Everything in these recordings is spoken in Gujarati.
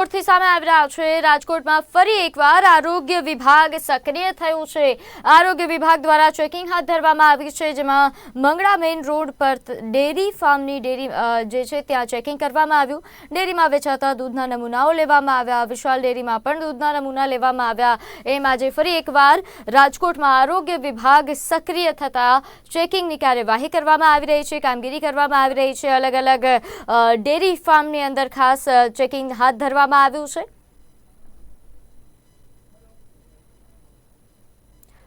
સામે આવી રહ્યા છે. રાજકોટમાં ફરી એકવાર આરોગ્ય વિભાગ સક્રિય થયું છે. આરોગ્ય વિભાગ દ્વારા ચેકિંગ હાથ ધરવામાં આવી છે, જેમાં મંગળા મેઇન રોડ પર ડેરી ફાર્મની ડેરી જે છે ત્યાં ચેકિંગ કરવામાં આવ્યું. ડેરીમાં વેચાતા દૂધના નમૂનાઓ લેવામાં આવ્યા. વિશાલ ડેરીમાં પણ દૂધના નમૂના લેવામાં આવ્યા. એમ આજે ફરી એકવાર રાજકોટમાં આરોગ્ય વિભાગ સક્રિય થતા ચેકિંગની કાર્યવાહી કરવામાં આવી રહી છે, કામગીરી કરવામાં આવી રહી છે. અલગ અલગ ડેરી ફાર્મની અંદર ખાસ ચેકિંગ હાથ ધરવામાં આવ્યું છે?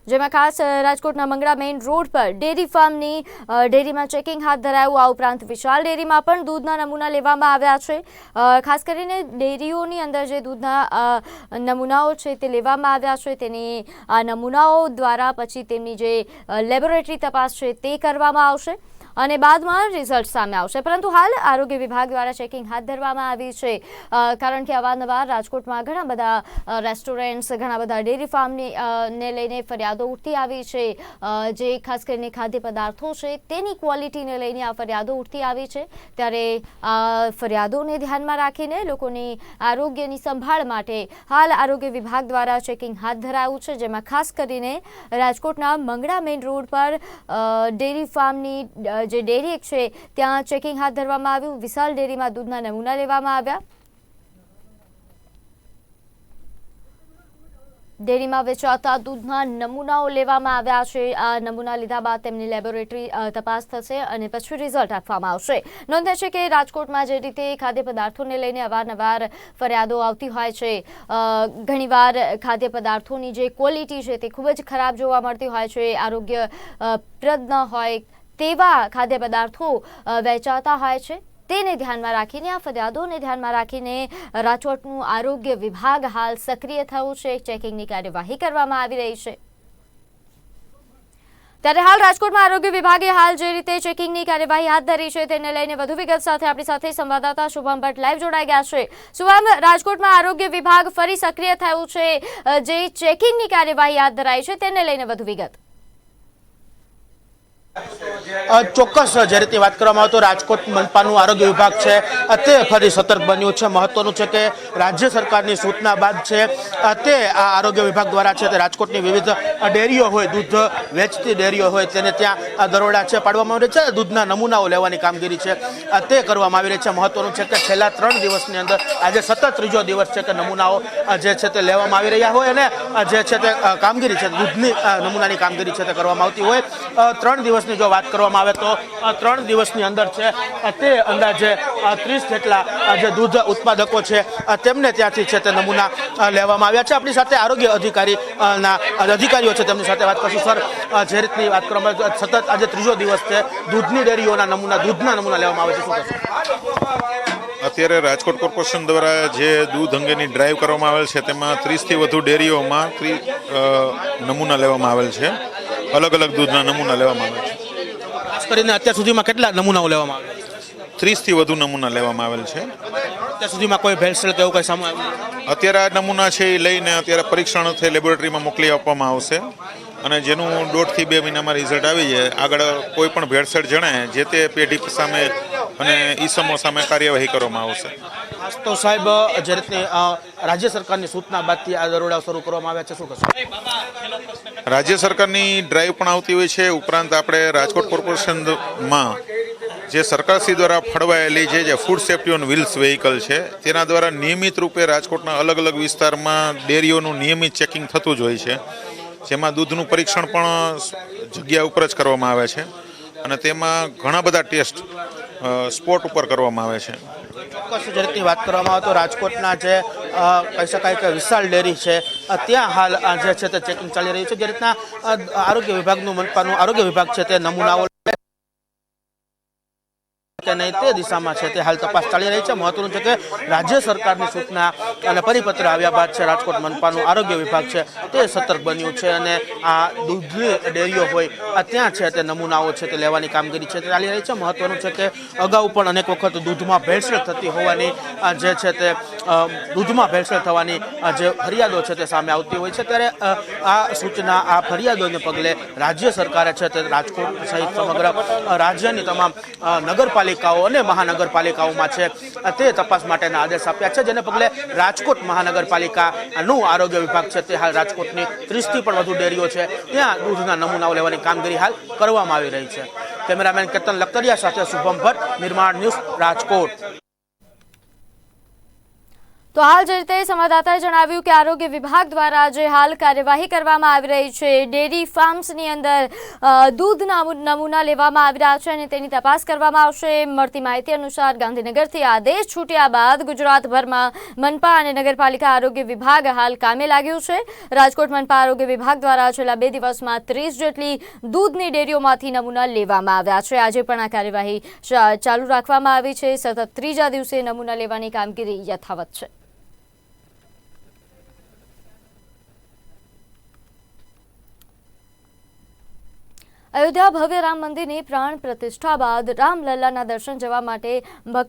જેમાં ખાસ રાજકોટના મંગળા મેઇન રોડ પર ડેરી ફાર્મની ડેરીમાં ચેકિંગ હાથ ધરાયું. આ ઉપરાંત વિશાળ ડેરીમાં પણ દૂધના નમૂના લેવામાં આવ્યા છે. ખાસ કરીને ડેરીઓની અંદર જે દૂધના નમૂનાઓ છે તે લેવામાં આવ્યા છે. તેની, આ નમૂનાઓ દ્વારા પછી તેમની જે લેબોરેટરી તપાસ છે તે કરવામાં આવશે. અને બાદમાં રિઝલ્ટ સામે આવશે. પરંતુ હાલ આરોગ્ય વિભાગ દ્વારા ચેકિંગ હાથ ધરવામાં આવી છે. કારણ કે અવારનવાર રાજકોટમાં ઘણા બધા રેસ્ટોરન્ટ્સ, ઘણા બધા ડેરી ફાર્મની ને લઈને ફરિયાદો ઉઠતી આવી છે. જે ખાસ કરીને ખાદ્ય પદાર્થો છે, તેની ક્વોલિટીને લઈને આ ફરિયાદો ઉઠતી આવી છે. ત્યારે આ ફરિયાદોને ધ્યાનમાં રાખીને લોકોની આરોગ્યની સંભાળ માટે હાલ આરોગ્ય વિભાગ દ્વારા ચેકિંગ હાથ ધરાયું છે. જેમાં ખાસ કરીને રાજકોટના મંગળા મેઇન રોડ પર ડેરી ફાર્મની જે ડેરી છે, ત્યાં ચેકિંગ હાથ ધરવામાં આવ્યું. વિશાલ ડેરીમાં દૂધના નમૂના લેવામાં આવ્યા. ડેરીમાં વેચાતા દૂધના નમૂનાઓ લેવામાં આવ્યા છે. આ નમૂના લીધા બાદ તેમની લેબોરેટરી તપાસ થશે અને પછી રિઝલ્ટ આપવામાં આવશે. નોંધે છે કે રાજકોટમાં જે રીતે ખાદ્ય પદાર્થોને લઈને અવારનવાર ફરિયાદો આવતી હોય છે ઘણીવાર ખાદ્ય પદાર્થોની જે ક્વોલિટી છે તે ખૂબ જ ખરાબ જોવા મળતી હોય છે. આરોગ્ય પ્રદ ન હોય તેવા ખાદ્ય પદાર્થો વેચાતા હોય છે. તેને ધ્યાનમાં રાખીને, આ ફરિયાદોને ધ્યાનમાં રાખીને રાજકોટનું આરોગ્ય વિભાગ હાલ સક્રિય થયું છે. ચેકિંગની કાર્યવાહી કરવામાં આવી રહી છે. ત્યારે હાલ રાજકોટમાં આરોગ્ય વિભાગે હાલ જે રીતે ચેકિંગની કાર્યવાહી હાથ ધરી છે, તેને લઈને વધુ વિગત સાથે આપણી સાથે સંવાદદાતા શુભમ ભટ્ટ લાઈવ જોડાઈ ગયા છે. શુભમ, રાજકોટમાં આરોગ્ય વિભાગ ફરી સક્રિય થયું છે. જે ચેકિંગની કાર્યવાહી હાથ ધરાઈ છે, તેને લઈને વધુ વિગત. ચોક્કસ જે રીતે વાત કરવામાં આવે તો રાજકોટ મનપાનું આરોગ્ય વિભાગ છે. તે ફરી સતર્ક બન્યું છે. મહત્વનું છે કે રાજ્ય સરકારની સૂચના બાદ છે તે આ આરોગ્ય વિભાગ દ્વારા છે તે રાજકોટની વિવિધ ડેરીઓ હોય, દૂધ વેચતી ડેરીઓ હોય, તેને ત્યાં દરોડા છે, પાડવામાં આવી છે. દૂધના નમૂનાઓ લેવાની કામગીરી છે. તે કરવામાં આવી રહી છે. મહત્વનું છે કે છેલ્લા ત્રણ દિવસની અંદર, આજે સતત ત્રીજો દિવસ છે કે નમૂનાઓ જે છે તે લેવામાં આવી રહ્યા હોય અને જે છે તે કામગીરી છે, દૂધની નમૂનાની કામગીરી છે તે કરવામાં આવતી હોય. ત્રણ ત્રણ દિવસની જો વાત કરવામાં આવે તો ત્રણ દિવસની અંદર છે તે અંદાજે ત્રીસ જેટલા જે દૂધ ઉત્પાદકો છે તેમને ત્યાંથી છે તે નમૂના લેવામાં આવ્યા છે. આપણી સાથે આરોગ્ય અધિકારી ના અધિકારીઓ છે તેમની સાથે વાત કરશું. સર જે રીતની વાત કરવામાં સતત આજે ત્રીજો દિવસ છે, દૂધની ડેરીઓના નમૂના, દૂધના નમૂના લેવામાં આવે છે. શું કહેશો? અત્યારે રાજકોટ કોર્પોરેશન દ્વારા જે દૂધ અંગેની ડ્રાઈવ કરવામાં આવેલ છે, તેમાં ત્રીસથી વધુ ડેરીઓમાં નમૂના લેવામાં આવેલ છે. અલગ અલગ દૂધના નમૂના લેવામાં આવે છે. ખાસ કરીને અત્યાર સુધીમાં કેટલા નમૂનાઓ લેવામાં આવે ત્રીસથી વધુ નમૂના લેવામાં આવેલ છે. અત્યાર સુધીમાં કોઈ ભેળસેળ કે એવું કંઈ સામે અત્યારે આ નમૂના છે એ લઈને અત્યારે પરીક્ષણ અર્થે લેબોરેટરીમાં મોકલી આપવામાં આવશે. અને જેનું દોઢથી બે મહિનામાં રિઝલ્ટ આવી જાય આગળ કોઈ પણ ભેળસેળ જણાય જે તે પેઢી સામે અને ઈસમો સામે કાર્યવાહી કરવામાં આવશે. તો સાહેબ જે રીતની રાજ્ય સરકારની સૂચના બાદથી આ દરોડા શરૂ કરવામાં આવ્યા છે શું કહેશો? રાજ્ય સરકારની ડ્રાઈવ પણ આવતી હોય છે. ઉપરાંત આપણે રાજકોટ કોર્પોરેશનમાં જે સરકારશ્રી દ્વારા ફળવાયેલી છે જે food safety on wheels vehicle છે તેના દ્વારા નિયમિત રૂપે રાજકોટના અલગ અલગ વિસ્તારમાં ડેરીઓનું નિયમિત ચેકિંગ થતું જ હોય છે. જેમાં દૂધનું પરીક્ષણ પણ જગ્યા ઉપર જ કરવામાં આવે છે. અને તેમાં ઘણા બધા ટેસ્ટ સ્પોટ ઉપર કરવામાં આવે છે. ચોક્કસ રીતની વાત કરવામાં આવે તો રાજકોટના જે કહી શકાય કે વિશાળ ડેરી છે ત્યાં હાલ જે છે તે ચેકિંગ ચાલી રહ્યું છે. જે રીતના આરોગ્ય વિભાગનું મનપાનું આરોગ્ય વિભાગ છે તે નમૂનાઓ કે નહીં તે દિશામાં છે તે હાલ તપાસ ચાલી રહી છે. મહત્વનું છે કે રાજ્ય સરકારની સૂચના અને પરિપત્ર આવ્યા બાદ છે રાજકોટ મનપાનું આરોગ્ય વિભાગ છે તે સતર્ક બન્યું છે અને આ દૂધની ડેરીઓ હોય ત્યાં છે તે નમૂનાઓ છે તે લેવાની કામગીરી છે તે ચાલી રહી છે. મહત્વનું છે કે અગાઉ પણ અનેક વખત દૂધમાં ભેળસેળ થતી હોવાની જે છે તે દૂધમાં ભેળસેળ થવાની જે ફરિયાદો છે તે સામે આવતી હોય છે. ત્યારે આ સૂચના, આ ફરિયાદોને પગલે રાજ્ય સરકારે છે તે રાજકોટ સહિત સમગ્ર રાજ્યની તમામ નગરપાલિકા પાલિકાઓ અને મહાનગરપાલિકાઓમાં છે. તે તપાસ માટેના આદેશ આપ્યા છે, જેને પગલે રાજકોટ મહાનગરપાલિકાનું આરોગ્ય વિભાગ છે, તે હાલ રાજકોટની ત્રીસથી પણ વધુ ડેરીઓ છે. ત્યાં દૂધના નમૂનાઓ લેવાની કામગીરી હાલ કરવામાં આવી રહી છે. કેમેરામેન કેતન લખતરિયા સાથે શુભમ ભટ્ટ, નિર્માણ ન્યૂઝ રાજકોટ. તો હાલ જે રીતે સંવાદદાતાએ જણાવ્યું કે આરોગ્ય વિભાગ દ્વારા જે હાલ કાર્યવાહી કરવામાં આવી રહી છે. ડેરી ફાર્મ્સની અંદર દૂધના નમૂના લેવામાં આવી રહ્યા છે અને તેની તપાસ કરવામાં આવશે. મળતી માહિતી અનુસાર ગાંધીનગરથી આદેશ છૂટ્યા બાદ ગુજરાતભરમાં મનપા અને નગરપાલિકા આરોગ્ય વિભાગ હાલ કામે લાગ્યું છે. રાજકોટ મનપા આરોગ્ય વિભાગ દ્વારા છેલ્લા બે દિવસમાં ત્રીસ જેટલી દૂધની ડેરીઓમાંથી નમૂના લેવામાં આવ્યા છે. આજે પણ આ કાર્યવાહી ચાલુ રાખવામાં આવી છે. સતત ત્રીજા દિવસે નમૂના લેવાની કામગીરી યથાવત છે. અયોધ્યા ભવ્ય રામ મંદિરની પ્રાણ પ્રતિષ્ઠા બાદ રામલલ્લાના દર્શન જવા માટે